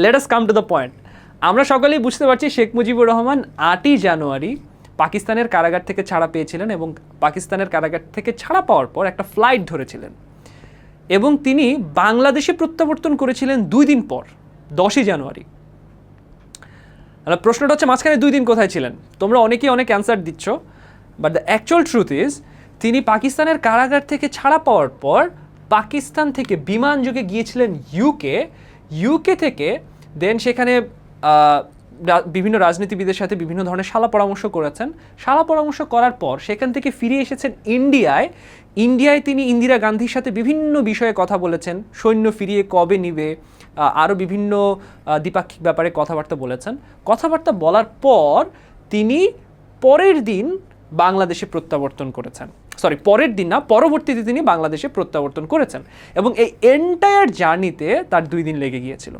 Let us come to the point আমরা সকলেই বুঝতে পারছি শেখ মুজিবুর রহমান আটই জানুয়ারি পাকিস্তানের কারাগার থেকে ছাড়া পেয়েছিলেন এবং পাকিস্তানের কারাগার থেকে ছাড়া পাওয়ার পর একটা ফ্লাইট ধরেছিলেন। এবং তিনি বাংলাদেশে প্রত্যাবর্তন করেছিলেন দুই দিন পর, দশই জানুয়ারি। প্রশ্নটা হচ্ছে মাঝখানে দুই দিন কোথায় ছিলেন? তোমরা অনেকেই অনেক অ্যান্সার দিচ্ছ but the actual truth is তিনি পাকিস্তানের কারাগার থেকে ছাড়া পাওয়ার পর পাকিস্তান থেকে বিমান যোগে গিয়েছিলেন ইউকে ইউকে থেকে দেন সেখানে বিভিন্ন রাজনীতিবিদের সাথে বিভিন্ন ধরনের শালা পরামর্শ করেছেন। শালা পরামর্শ করার পর সেখান থেকে ফিরে এসেছেন ইন্ডিয়ায়। ইন্ডিয়ায় তিনি ইন্দিরা গান্ধীর সাথে বিভিন্ন বিষয়ে কথা বলেছেন। সৈন্য ফিরিয়ে কবে নিবে আরও বিভিন্ন দ্বিপাক্ষিক ব্যাপারে কথাবার্তা বলেছেন। কথাবার্তা বলার পর তিনি পরের দিন বাংলাদেশে প্রত্যাবর্তন করেছেন। সরি, পরের দিন না, পরবর্তীতে তিনি বাংলাদেশে প্রত্যাবর্তন করেছেন এবং এই এন্টায়ার জার্নিতে তার দুই দিন লেগে গিয়েছিল।